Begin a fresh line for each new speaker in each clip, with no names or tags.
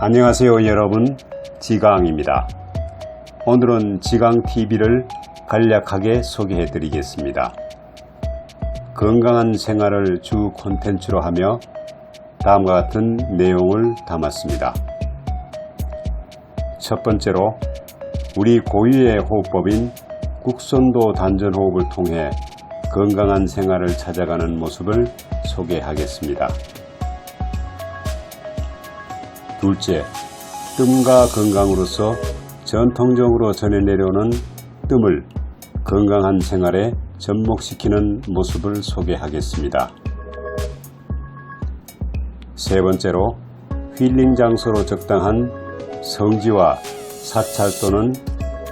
안녕하세요 여러분 지강입니다. 오늘은 지강TV를 간략하게 소개해 드리겠습니다. 건강한 생활을 주 콘텐츠로 하며 다음과 같은 내용을 담았습니다. 첫 번째로 우리 고유의 호흡법인 국선도 단전호흡을 통해 건강한 생활을 찾아가는 모습을 소개하겠습니다. 둘째, 뜸과 건강으로서 전통적으로 전해 내려오는 뜸을 건강한 생활에 접목시키는 모습을 소개하겠습니다. 세 번째로 힐링 장소로 적당한 성지와 사찰 또는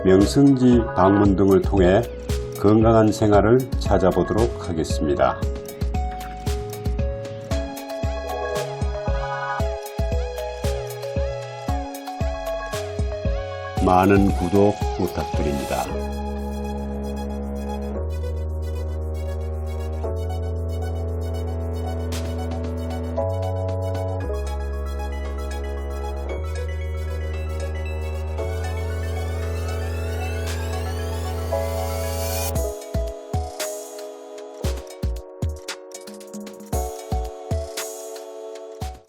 명승지 방문 등을 통해 건강한 생활을 찾아보도록 하겠습니다. 많은 구독 부탁드립니다.